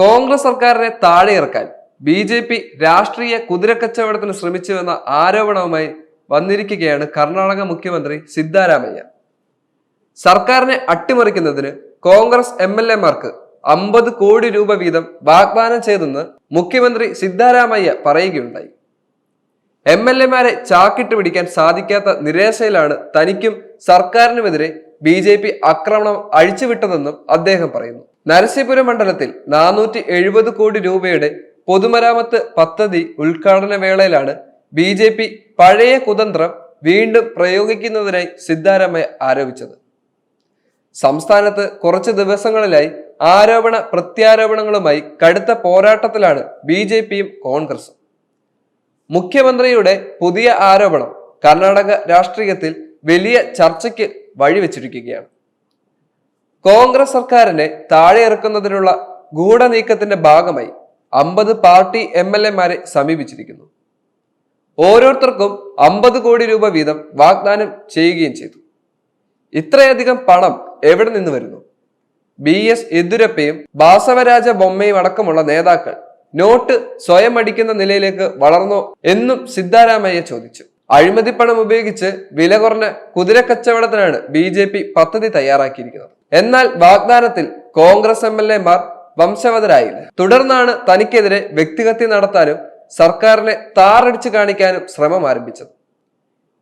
കോൺഗ്രസ് സർക്കാരിനെ താഴെ ഇറക്കാൻ ബി ജെ പി രാഷ്ട്രീയ കുതിരക്കച്ചവടത്തിന് ശ്രമിച്ചുവെന്ന ആരോപണവുമായി വന്നിരിക്കുകയാണ് കർണാടക മുഖ്യമന്ത്രി സിദ്ധാരാമയ്യ. സർക്കാരിനെ അട്ടിമറിക്കുന്നതിന് കോൺഗ്രസ് എം എൽ എമാർക്ക് അമ്പത് കോടി രൂപ വീതം വാഗ്ദാനം ചെയ്തെന്ന് മുഖ്യമന്ത്രി സിദ്ധാരാമയ്യ പറയുകയുണ്ടായി. എം എൽ എമാരെ ചാക്കിട്ട് പിടിക്കാൻ സാധിക്കാത്ത നിരാശയിലാണ് തനിക്കും സർക്കാരിനുമെതിരെ ബി ജെ പി ആക്രമണം അഴിച്ചുവിട്ടതെന്നും അദ്ദേഹം പറയുന്നു. നരസീപുരം മണ്ഡലത്തിൽ നാനൂറ്റി എഴുപത് കോടി രൂപയുടെ പൊതുമരാമത്ത് പദ്ധതി ഉദ്ഘാടന വേളയിലാണ് ബി ജെ പി പഴയ കുതന്ത്രം വീണ്ടും പ്രയോഗിക്കുന്നതിനായി സിദ്ധാരാമയ്യ ആരോപിച്ചത്. സംസ്ഥാനത്ത് കുറച്ച് ദിവസങ്ങളിലായി ആരോപണ പ്രത്യാരോപണങ്ങളുമായി കടുത്ത പോരാട്ടത്തിലാണ് ബി ജെ പിയും കോൺഗ്രസും. മുഖ്യമന്ത്രിയുടെ പുതിയ ആരോപണം കർണാടക രാഷ്ട്രീയത്തിൽ വലിയ ചർച്ചയ്ക്ക് വഴിവെച്ചിരിക്കുകയാണ്. കോൺഗ്രസ് സർക്കാരിനെ താഴെ ഇറക്കുന്നതിനുള്ള ഗൂഢനീക്കത്തിന്റെ ഭാഗമായി അമ്പത് പാർട്ടി എം എൽ എമാരെ സമീപിച്ചിരിക്കുന്നു. ഓരോരുത്തർക്കും അമ്പത് കോടി രൂപ വീതം വാഗ്ദാനം ചെയ്യുകയും ചെയ്തു. ഇത്രയധികം പണം എവിടെ നിന്ന് വരുന്നു? ബി എസ് യെദ്യൂരപ്പയും ബാസവരാജ ബൊമ്മയും അടക്കമുള്ള നേതാക്കൾ നോട്ട് സ്വയം അടിക്കുന്ന നിലയിലേക്ക് വളർന്നോ എന്നും സിദ്ധാരാമയ്യ ചോദിച്ചു. അഴിമതി പണം ഉപയോഗിച്ച് വില കുറഞ്ഞ കുതിരക്കച്ചവടത്തിനാണ് ബി ജെ പി പദ്ധതി തയ്യാറാക്കിയിരിക്കുന്നത്. എന്നാൽ വാഗ്ദാനത്തിൽ കോൺഗ്രസ് എം എൽ എമാർ വംശവതരായില്ല. തുടർന്നാണ് തനിക്കെതിരെ വ്യക്തിഹത്യ നടത്താനും സർക്കാരിനെ താറടിച്ചു കാണിക്കാനും ശ്രമം ആരംഭിച്ചത്.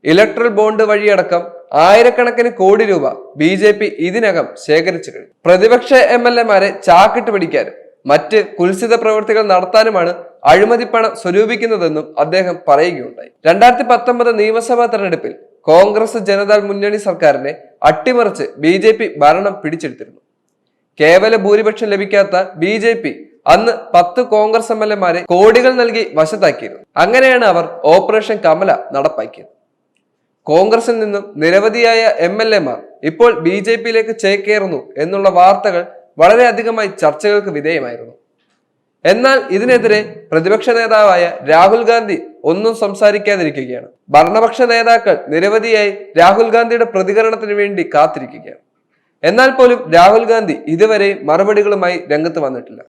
ഇലക്ട്രൽ ബോണ്ട് വഴിയടക്കം ആയിരക്കണക്കിന് കോടി രൂപ ബി ജെ പി ഇതിനകം ശേഖരിച്ചു കഴിഞ്ഞു. പ്രതിപക്ഷ എം എൽ എമാരെ ചാക്കിട്ട് പിടിക്കാനും മറ്റ് കുൽസിത പ്രവൃത്തികൾ നടത്താനുമാണ് അഴിമതി പണം സ്വരൂപിക്കുന്നതെന്നും അദ്ദേഹം പറയുകയുണ്ടായി. രണ്ടായിരത്തി പത്തൊമ്പത് നിയമസഭാ തെരഞ്ഞെടുപ്പിൽ കോൺഗ്രസ് ജനതാ മുന്നണി സർക്കാരിനെ അട്ടിമറിച്ച് ബി ജെ പി ഭരണം പിടിച്ചെടുത്തിരുന്നു. കേവല ഭൂരിപക്ഷം ലഭിക്കാത്ത ബി ജെ പി അന്ന് പത്ത് കോൺഗ്രസ് എം എൽ എമാരെ കോടികൾ നൽകി വശത്താക്കിയിരുന്നു. അങ്ങനെയാണ് അവർ ഓപ്പറേഷൻ കമല നടപ്പാക്കിയത്. കോൺഗ്രസിൽ നിന്നും നിരവധിയായ എം എൽ എമാർ ഇപ്പോൾ ബി ജെ പിയിലേക്ക് ചേക്കേറുന്നു എന്നുള്ള വാർത്തകൾ വളരെയധികമായി ചർച്ചകൾക്ക് വിധേയമായിരുന്നു. എന്നാൽ ഇതിനെതിരെ പ്രതിപക്ഷ നേതാവായ രാഹുൽ ഗാന്ധി ഒന്നും സംസാരിക്കാതിരിക്കുകയാണ്. ഭരണപക്ഷ നേതാക്കൾ നിരവധിയായി രാഹുൽ ഗാന്ധിയുടെ പ്രതികരണത്തിന് വേണ്ടി കാത്തിരിക്കുകയാണ്. എന്നാൽ പോലും രാഹുൽ ഗാന്ധി ഇതുവരെ മറുപടികളുമായി രംഗത്ത് വന്നിട്ടില്ല.